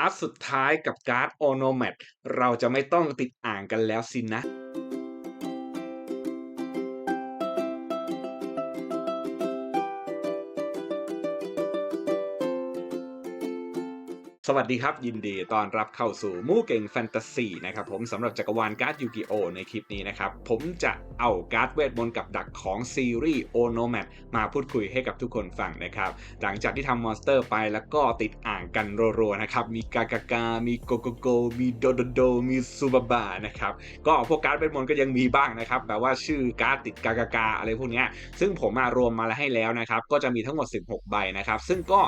าร์ตสุดท้ายกับการ์ดโอโนแมทเราจะไม่ต้องติดอ่างกันแล้วสินะ สวัสดีครับ ยินดีต้อนรับเข้าสู่มู่เก่งแฟนตาซีนะครับผมสำหรับจักรวาลการ์ดยูกิโอในคลิปนี้นะครับผมจะเอาการ์ดเวทมนต์กับดักของซีรีส์โอโนแมตมาพูดคุยให้กับทุกคนฟังนะครับหลังจากที่ทำมอนสเตอร์ไปแล้วก็ติดอ่างกันรัวๆนะครับมีกากากา มีโกโกโก มีโดโดโด มีซูบาบานะครับก็พวกการ์ดเวทมนต์ก็ยังมีบ้างนะครับแบบว่าชื่อการ์ดติดกากากาอะไรพวกนี้ซึ่งผมมารวมมาแล้วให้แล้วนะครับก็จะมีทั้งหมด 16 ใบนะครับซึ่งก็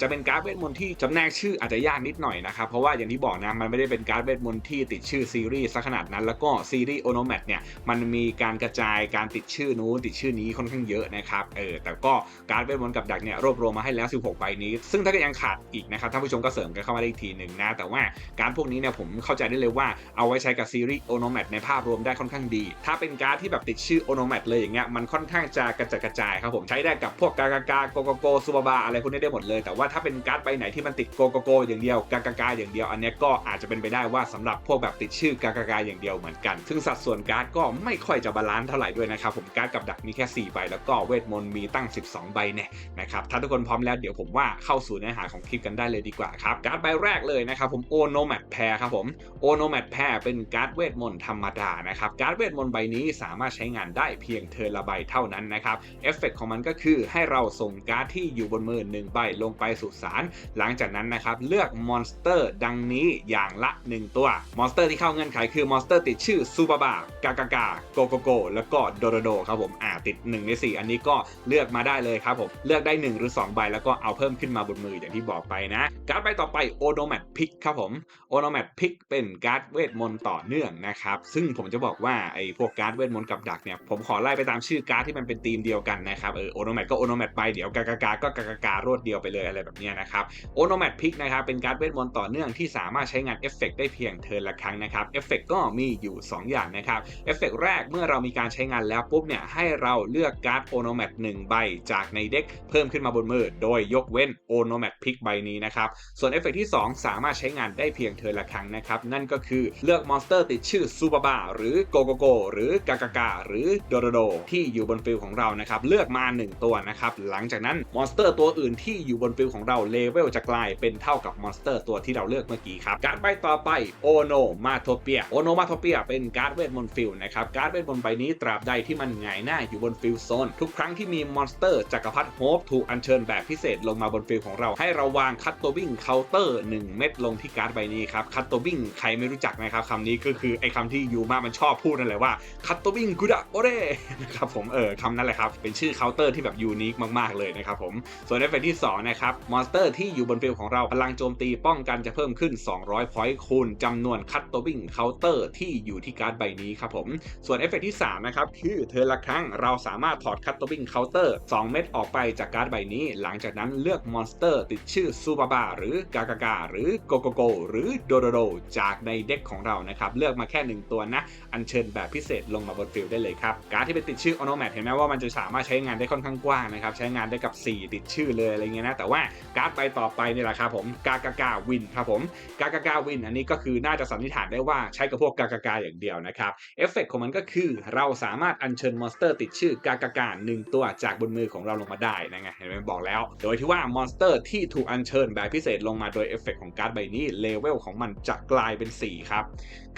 จะเป็นการ์ดเวทมนต์ที่จำแนกชื่ออาจจะยากนิดหน่อยนะครับ เพราะว่าอย่างที่บอกนะมันไม่ได้เป็นการ์ดเวทมนต์ที่ติดชื่อซีรีส์ซะขนาดนั้น แล้วก็ซีรีส์โอโนแมตเนี่ยมันมีการกระจายการติดชื่อนู้นติดชื่อนี้ค่อนข้างเยอะนะครับเออแต่ก็การ์ดเวทมนต์กับดักเนี่ยรวบรวมมาให้แล้ว 16 ใบนี้ ซึ่งถ้าเกิดยังขาดอีกนะครับท่านผู้ชมก็เสริมกันเข้ามาได้อีกทีหนึ่งนะแต่ว่าการพวกนี้เนี่ยผมเข้าใจได้เลยว่าเอาไว้ใช้กับซีรีส์โอโนแมตในภาพรวมได้ค่อนข้างดี ถ้าเป็นการ์ดที่แบบติดชื่อโอโนแมตเลยอย่างเงี้ยมันค่อนข้างจะกระจัดกระจายครับผมใช้ได้กับพวกกากากาโกโกโกซูบาบาอะไรพวกนี้ได้หมดเลย แต่ว่าถ้าเป็นการ์ดใบไหนที่มันติดโกโกโกอย่างเดียวกากากาอย่างเดียว อันนี้ก็อาจจะเป็นไปได้ว่าสำหรับพวกแบบติดชื่อกากากาอย่างเดียวเหมือนกัน ซึ่งสัดส่วนการ์ดก็ไม่ค่อยจะบาลานซ์เท่าไหร่ด้วยนะครับผมการ์ดกับดักมีแค่4ใบแล้วก็เวทมนต์มีตั้ง 12 ใบเนี่ยนะครับถ้าทุกคนพร้อมแล้วเดี๋ยวผมว่าเข้าสู่เนื้อหาของคลิปกันได้เลยดีกว่าครับการ์ดใบแรกเลยนะครับผมโอโนแมตแพรครับผมโอโนแมตแพรเป็นการ์ดเวทมนต์ธรรมดานะครับการ์ดเวทมนต์ใบนี้สามารถใช้งานได้เพียงเทอร์ละใบเท่านั้นนะครับเอฟเฟกของมันก็คือให้เราส่งการ์ดที่อยู่บนมือ1ใบลงไปสู่สารหลังจากนั้นนะครับเลือกมอนสเตอร์ ดังนี้อย่างละ 1 ตัว มอนสเตอร์ที่เข้าเงื่อนไขคือมอนสเตอร์ติดชื่อซูบาบากากากาโกโกโกแล้วก็โดโดโดครับผมอ่าติด 1 ใน 4 อันนี้ก็เลือกมาได้เลยครับผม เลือกได้ 1 หรือ 2 ใบ แล้วก็เอาเพิ่มขึ้นมาบนมืออย่างที่บอกไปนะ การ์ดใบต่อไปโอโนแมตพิกครับผมโอโนแมตพิกเป็นการ์ดเวทมนต์ต่อเนื่องนะครับซึ่งผมจะบอกว่าไอ้พวกการ์ดเวทมนต์กับดักเนี่ยผมขอไล่ไปตามชื่อการ์ดที่มันเป็นธีมเดียวกันนะครับเออโอโนแมตก็โอโนแมตไปเดี๋ยวกากากาก็กากาการวดเดียวไปเลยอะไรแบบนี้นะครับโอโนแมตพิกนะครับเป็นการ์ดเวทมนต์ต่อเนื่องที่สามารถใช้งานเอฟเฟกได้เพียงเทิร์นละครั้งนะครับเอฟเฟกก็มีอยู่ 2 อย่างนะครับเอฟเฟกแรกเมื่อเรามีการใช้งานแล้วปุ๊บเนี่ยให้เราเลือกการ์ดโอโนแมตหนึ่งใบจากในเด็กเพิ่มขึ้นมาบนมือ โดยยกเว้นโอโนแมตพิกใบนี้นะครับส่วนเอฟเฟกที่ 2 สามารถใช้งานได้เพียงเทิร์นละครั้งนะครับนั่นก็คือเลือกมอนสเตอร์ติดชื่อซูบาบาหรือโกโกโกหรือกากากาหรือโดโดโดที่อยู่บนฟิลของเรานะครับเลือกมา 1 ตัวนะครับหลังจากนั้นมอนสเตอร์ตัวอื่นที่อยู่บนฟิลของเราเลเวลจะกลายเป็นเท่ากับมอนสเตอร์ตัวที่เราเลือกเมื่อกี้ครับ การไปต่อไปโอโนมาโทเปียโอโนมาโทเปียเป็นการ์ดเวทมนต์ฟิลนะครับการ์ดเวทมนต์ใบนี้ตราบใดที่มันหงายหน้าอยู่บนฟิลโซนทุกครั้งที่มีมอนสเตอร์จักรพรรดิโฮปถูกอัญเชิญแบบพิเศษลงมาบนฟิลของเรา ให้เราวางคัตโตบิ้งเคาน์เตอร์ 1 เม็ดลงที่การ์ดใบนี้ครับคัตโตบิ้งใครไม่รู้จักนะครับคำนี้ก็คือไอ้คำที่ยูมามันชอบพูดนั่นแหละว่าคัตโตบิ้งกุดะโอเร่นะครับผมเออคำนั้นแหละครับเป็นชื่อเคาน์เตอร์ที่แบบยูนิคมากๆเลยนะครับผมส่วนเอฟเฟกที่2นะครับมอนสเตอร์ที่อยู่บนฟิลของเราพลังโจมตีป้องกันจะเพิ่มขึ้น 200 พอยต์คูณจำนวนคัตโตบิงเคาน์เตอร์ที่อยู่ที่การ์ดใบนี้ครับผม ส่วนเอฟเฟกที่ 3 นะครับ คือเธอละครั้งเราสามารถถอดคัตโตบิงเคาน์เตอร์ 2 เม็ดออกไปจากการ์ดใบนี้ หลังจากนั้นเลือกมอนสเตอร์ ติดชื่อซูบาบาหรือกากากาหรือโกโกโกหรือโดโดโดจากในเด็กของเรานะครับ เลือกมาแค่ 1 ตัวนะ อัญเชิญแบบพิเศษลงมาบนฟิลได้เลยครับ การ์ดที่เป็นติดชื่ออโนแมทเห็นไหมว่ามันจะสามารถใช้งานได้ค่อนข้างกว้างนะครับ ใช้งานได้กับ 4 ติดชื่อเลยอะไรเงี้ยนะ แต่ว่าการ์ดไปต่อไปนี่แหละครับผมกากากาวินครับผมกากากาวิน อันนี้ก็คือน่าจะสันนิษฐานได้ว่าใช้กับพวกกากากาอย่างเดียวนะครับเอฟเฟกของมันก็คือเราสามารถอัญเชิญมอนสเตอร์ติดชื่อกากากาหนึ่งตัวจากบนมือของเราลงมาได้นะไงเห็นไหมบอกแล้ว โดยที่ว่ามอนสเตอร์ที่ถูกอัญเชิญแบบพิเศษลงมาโดยเอฟเฟกของการ์ดใบนี้เลเวลของมันจะกลายเป็น 4 ครับ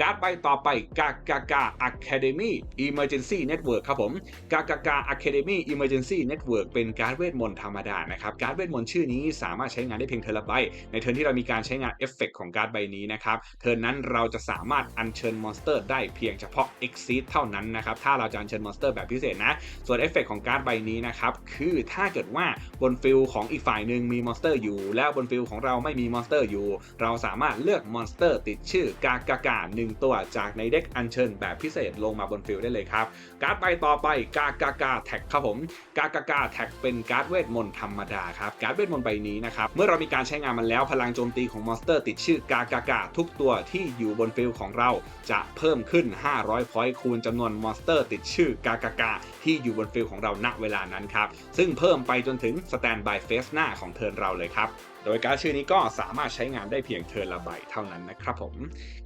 การ์ดใบต่อไปกากากา Academy Emergency Network ครับผมกากากา Academy Emergency Network เวิร์กเป็นการ์ดเวทมนต์ธรรมดานะครับการ์ดเวทมนต์ชื่อนี้สามารถใช้งานได้เพียงเทละใบในในเทิร์นที่เรามีการใช้งานเอฟเฟกของการ์ดใบนี้นะครับเทิร์นนั้นเราจะสามารถอัญเชิญมอนสเตอร์ได้เพียงเฉพาะ Exceed เท่านั้นนะครับถ้าเราจะอัญเชิญมอนสเตอร์แบบพิเศษนะ ส่วนเอฟเฟกของการ์ดใบนี้นะครับคือถ้าเกิดว่าบนฟิลของอีกฝ่ายหนึ่งมีมอนสเตอร์อยู่ แล้วบนฟิลของเราไม่มีมอนสเตอร์อยู่ เราสามารถเลือกมอนสเตอร์ติดชื่อกากากาหนึ่งตัวจากในเด็กอัญเชิญแบบพิเศษลงมาบนฟิลได้เลยครับการ์ดใบต่อไปกากากาแท็กครับผมกากากาแท็กเป็นการ์ดเวทมนต์ธรรมดาครับการ์ดเวทมนต์ใบนี้นะครับเมื่อเรามีการใช้งานมันแล้วพลังโจมตีของมอนสเตอร์ติดชื่อกากากาทุกตัวที่อยู่บนฟิลของเราจะเพิ่มขึ้น 500 พอยต์คูณจำนวนมอนสเตอร์ติดชื่อกากากาที่อยู่บนฟิลของเราณเวลานั้นครับ ซึ่งเพิ่มไปจนถึงสแตนบายเฟสหน้าของเทิร์นเราเลยครับโดยการดชื่อนี้ก็สามารถใช้งานได้เพียงเทิร์นละใบเท่านั้นนะครับผม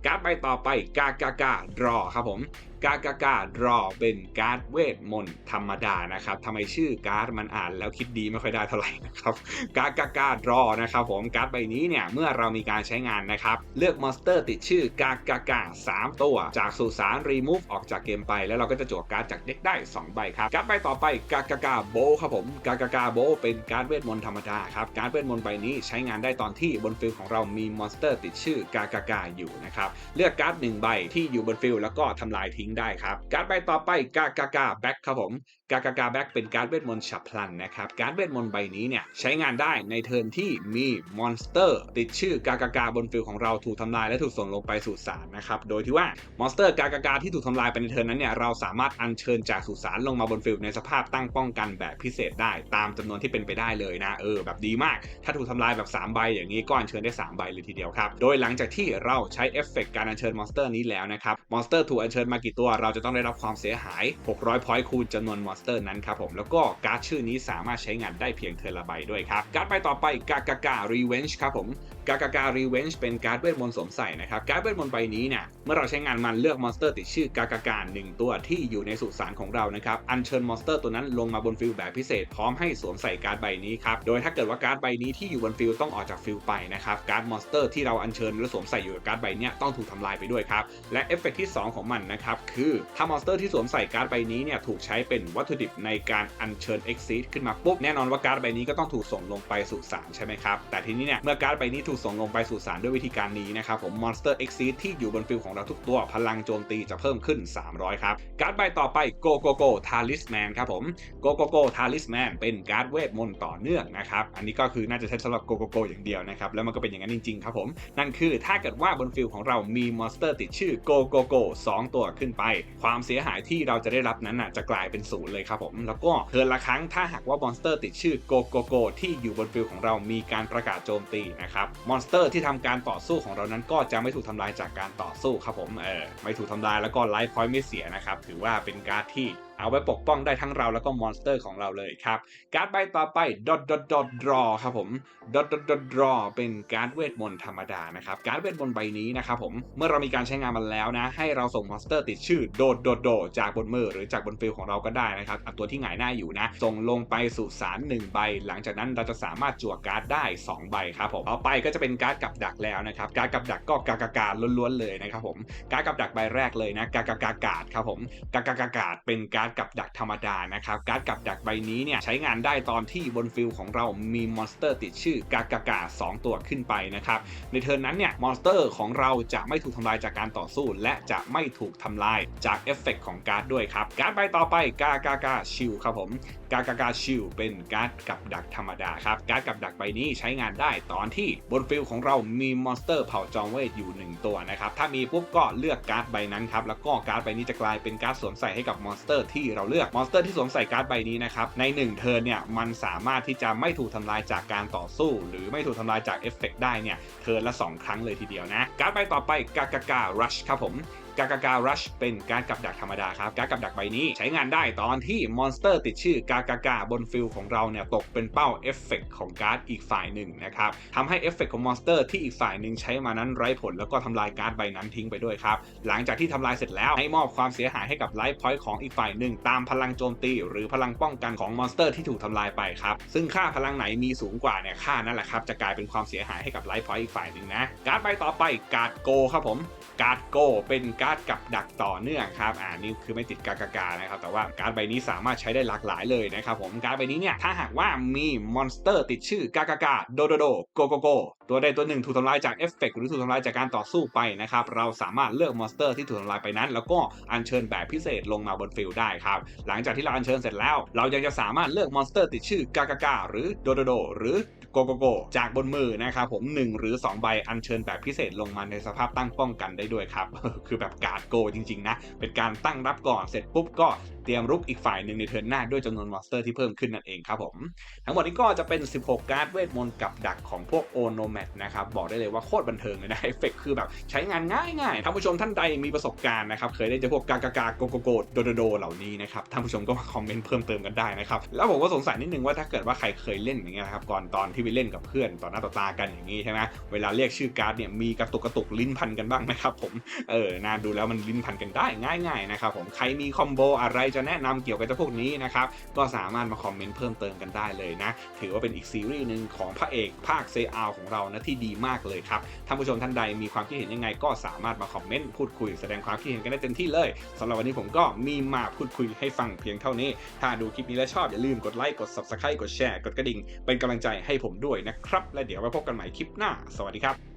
การ์ดใบต่อไปกากากาดรอครับผม กากากาดรอเป็นการ์ดเวทมนต์ธรรมดานะครับทำไมชื่อการ์ดมันอ่านแล้วคิดดีไม่ค่อยได้เท่าไหร่นะครับกากากาดรอนะครับผมการ์ดใบนี้เนี่ยเมื่อเรามีการใช้งานนะครับ เลือกมอนสเตอร์ติดชื่อกากากา3ตัว จากสุสานรีมูฟออกจากเกมไป แล้วเราก็จะจั่วการ์ดจากเด็กได้ 2 ใบครับการ์ดใบต่อไปกากากาโบครับผมกากากาโบเป็นการ์ดเวทมนต์ธรรมดาครับการ์ดเวทมนต์ใบนี้ใช้งานได้ตอนที่บนฟิลของเรามีมอนสเตอร์ติดชื่อกากากาอยู่นะครับเลือกการ์ดหนึ่งใบที่อยู่บนฟิลแล้วก็ทำลายทิ้งได้ครับ การ์ดใบต่อไปกากากาแบ็คครับผม กากากาแบ็กเป็นการ์ดเวทมนต์ฉับพลันนะครับ การ์ดเวทมนต์ใบนี้เนี่ยใช้งานได้ในเทิร์นที่มีมอนสเตอร์ ติดชื่อกากากาบนฟิลของเราถูกทำลายและถูกส่งลงไปสู่สารนะครับ โดยที่ว่ามอนสเตอร์กากากาที่ถูกทำลายไปในเทิร์นนั้นเนี่ยเราสามารถอัญเชิญจากสุสานลงมาบนฟิลในสภาพตั้งป้องกันแบบพิเศษได้ ตามจำนวนที่เป็นไปได้เลยนะเออแบบดีมาก ถ้าถูกทำลายแบบ 3 ใบอย่างนี้ก็อัญเชิญได้ 3 ใบเลยทีเดียวครับ โดยหลังจากที่เราใช้เอฟเฟกต์การอัญเชิญมอนสเตอร์นี้แล้วนะครับ มอนสเตอร์ถูกอัญเชิญมากี่ตัวเราจะต้องได้รับความเสียหาย 600พอยต์คูณจำนวนมอนสเตอร์นั้นครับผมแล้วก็การ์ดชื่อนี้สามารถใช้งานได้เพียงเทอร์ละใบด้วยครับการ์ดใบต่อไปกากากา Revenge ครับผมกากากา Revenge เป็นการ์ดเวทมนต์สวมใส่นะครับการ์ดเวทมนต์ใบนี้เนี่ยเมื่อเราใช้งานมันเลือกมอนสเตอร์ติดชื่อกากากาหนึ่งตัวที่อยู่ในสุสานของเรานะครับอัญเชิญมอนสเตอร์ตัวนั้นลงมาบนฟิลแบบพิเศษพร้อมให้สวมใส่การ์ดใบนี้ครับโดยถ้าเกิดว่าการ์ดใบนี้ที่อยู่บนฟิลต้องออกจากฟิลไปนะครับการ์ดมอนสเตอร์ที่เราอัญเชิญและสวมใส่อยู่กับการ์ดใบนี้ต้องถูกทำลายไปด้วยครับและเอฟเฟกต์ที่ 2 ของมันนะครับคือถ้ามอนสเตอร์ที่สวมใส่การ์ดใบนี้เนี่ยถูกใช้เป็นวัตถุดิบในการอัญเชิญ Exceed ขึ้นมาปุ๊บแน่นอนว่าการ์ดใบนี้ก็ต้องถูกส่งลงไปสู่สารใช่ไหมครับแต่ทีนี้เนี่ยเมื่อการ์ดใบนี้ถูกส่งลงไปสู่สารด้วยวิธีการนี้นะครับผม Monster Exceed ที่อยู่บนฟิลของเราทุกตัวพลังโจมตีจะเพิ่มขึ้น 300 ครับ การ์ดใบต่อไป Go Go Go Talisman ครับผม Go Go Go Talisman เป็นการ์ดเวทมนต์ต่อเนื่องนะครับ อันนี้ก็คือน่าจะใช้สำหรับ Go Go Go อย่างเดียวนะครับ แล้วมันก็เป็นอย่างนั้นจริงๆครับผม นั่นคือถ้าเกิดว่าบนฟิลของเรามีมอนสเตอร์ติดชื่อ Go Go Go 2ตัวขึ้นไป ความเสียหายที่เราจะได้รับนั้นน่ะจะกลายเป็นศูนย์เลยครับผม แล้วก็เทิร์นละครั้งถ้าหากว่ามอนสเตอร์ติดชื่อ Go Go Go ที่อยู่บนฟิลของเรามีการประกาศโจมตีนะครับมอนสเตอร์ที่ทำการต่อสู้ของเรานั้นก็จะไม่ถูกทำลายจากการต่อสู้ครับผมเออไม่ถูกทำลายแล้วก็ไลฟ์พอยต์ไม่เสียนะครับถือว่าเป็นการ์ดที่ เอาไว้ปกป้องได้ทั้งเราแล้วก็มอนสเตอร์ของเราเลยครับ การ์ดใบต่อไป dot dot dot draw ครับผม dot dot dot draw เป็นการ์ดเวทมนต์ธรรมดานะครับ การ์ดเวทมนต์ใบนี้นะครับผม เมื่อเรามีการใช้งานมันแล้วนะ ให้เราส่งมอนสเตอร์ติดชื่อโดดโดดโดจากบนมือหรือจากบนฟิลของเราก็ได้นะครับตัวที่หงายหน้าอยู่นะ ส่งลงไปสู่สาร1ใบ หลังจากนั้นเราจะสามารถจั่วการ์ดได้ 2 ใบครับผมเอาไปก็จะเป็นการ์ดกับดักแล้วนะครับ การ์ดกับดักก็กากากาล้วนๆเลยนะครับผม การ์ดกับดักใบแรกเลยนะกากากากาดครับผมกากากากาดเป็นการ์ดกับดักธรรมดานะครับการ์ดกับดักใบนี้เนี่ยใช้งานได้ตอนที่บนฟิลของเรามีมอนสเตอร์ติดชื่อกากากา2ตัวขึ้นไปนะครับในเทิร์นนั้นเนี่ยมอนสเตอร์ของเราจะไม่ถูกทำลายจากการต่อสู้ และจะไม่ถูกทำลายจากเอฟเฟกต์ของการ์ดด้วยครับการ์ดใบต่อไปกากากาชิลครับผมกากากาชิลเป็นการ์ดกับดักธรรมดาครับการ์ดกับดักใบนี้ใช้งานได้ตอนที่บนฟิลของเรามีมอนสเตอร์เผ่าจองเวทอยู่ 1 ตัวนะครับถ้ามีปุ๊บก็เลือกการ์ดใบนั้นครับแล้วก็การ์ดใบนี้จะกลายเป็นการ์ดสวมใส่ให้กับมอนสเตอร์ที่เราเลือกมอนสเตอร์ที่สวมใส่การ์ดใบนี้นะครับใน1เทิร์นเนี่ยมันสามารถที่จะไม่ถูกทำลายจากการต่อสู้ หรือไม่ถูกทำลายจากเอฟเฟกต์ได้เนี่ยเทิร์นละ 2 ครั้งเลยทีเดียวนะการ์ดใบต่อไปกากากา rush ครับผมกากากา rush เป็นการกับดักธรรมดาครับการกับดักใบนี้ใช้งานได้ตอนที่มอนสเตอร์ติดชื่อกากากาบนฟิลของเราเนี่ยตกเป็นเป้าเอฟเฟกของการ์ดอีกฝ่ายหนึ่งนะครับทำให้เอฟเฟกของมอนสเตอร์ที่อีกฝ่ายหนึ่งใช้มานั้นไร้ผลแล้วก็ทำลายการ์ดใบนั้นทิ้งไปด้วยครับ หลังจากที่ทำลายเสร็จแล้วให้มอบความเสียหายให้กับไลฟ์พอยต์ของอีกฝ่ายหนึ่งตามพลังโจมตี หรือพลังป้องกันของมอนสเตอร์ที่ถูกทำลายไปครับซึ่งค่าพลังไหนมีสูงกว่าเนี่ยค่านั่นแหละครับจะกลายเป็นความเสียหายให้กับไลฟ์พอยต์อีกฝ่ายหนึ่งนะการ์ดใบต่อไปการ์ดโกครับผมการ์ดโกเป็นการดกับดักต่อเนื่องครับอ่านี่คือไม่ติดกากากานะครับแต่ว่าการ์ดใบนี้สามารถใช้ได้หลากหลายเลยนะครับผมการ์ดใบนี้เนี่ยถ้าหากว่ามีมอนสเตอร์ติดชื่อกากากาโดโดโดโกโกโก ตัวใดตัวหนึ่งถูกทำลายจากเอฟเฟกต์หรือถูกทำลายจากการต่อสู้ไปนะครับเราสามารถเลือกมอนสเตอร์ที่ถูกทำลายไปนั้น แล้วก็อัญเชิญแบบพิเศษลงมาบนฟิลได้ครับหลังจากที่เราอัญเชิญเสร็จแล้ว เรายังจะสามารถเลือกมอนสเตอร์ติดชื่อกากากาหรือโดโดโดหรือโกโกโกจากบนมือนะครับผม 1 หรือ 2 ใบอัญเชิญแบบพิเศษลงมาในสภาพตั้งป้องกันได้ด้วยครับ คือแบบการ์ดโกจริง ๆ นะ เป็นการตั้งรับก่อนเสร็จปุ๊บก็ รียมรุกอีกฝ่ายหนึ่งในเทิร์นหน้าด้วยจำนวนมอนสเตอร์ที่เพิ่มขึ้นนั่นเองครับผม ทั้งหมดนี้ก็จะเป็น 16 การ์ดเวทมนต์กับดักของพวกโอโนแม t นะครับ บอกได้เลยว่าโคตรบันเทิงเลยนะเอฟเฟกคือแบบใช้งานง่ายๆท่านผู้ชมท่านใดมีประสบการณ์นะครับเคยได้เจอพวกกากากาโกโกโกโดโดโดเหล่านี้นะครับท่านผู้ชมก็มาคอมเมนต์เพิ่มเติมกันได้นะครับแล้วผมก็สงสัยนิดนึงว่าถ้าเกิดว่าใครเคยเล่นอย่างเงี้ยนะครับก่อนตอนที่ไปเล่นกับเพื่อนต่อหน้าต่อตากันอย่างนี้ใช่ไหมเวลาเรียกชื่อการ์ดเนี่ยมีกระตุกกระตุกลิ้นพันกันบ้างไหมครับผมเออน่าดูแล้วมันลิ้นพันกันได้ง่ายๆนะครับผมใครมีคอมโบอะไรจะะแนะนำเกี่ยวกับเจ้าพวกนี้นะครับ ก็สามารถมาคอมเมนต์เพิ่มเติมกันได้เลยนะ ถือว่าเป็นอีกซีรีส์หนึ่งของพระเอกภาคเซอาของเรานะที่ดีมากเลยครับ ท่านผู้ชมท่านใดมีความคิดเห็นยังไง ก็สามารถมาคอมเมนต์พูดคุยแสดงความคิดเห็นกันได้เต็มที่เลยสำหรับวันนี้ผมก็มีมาพูดคุยให้ฟังเพียงเท่านี้ ถ้าดูคลิปนี้แล้วชอบอย่าลืมกดไลค์กด subscribe กดแชร์กดกระดิ่ง เป็นกำลังใจให้ผมด้วยนะครับ และเดี๋ยวไว้พบกันใหม่คลิปหน้า สวัสดีครับ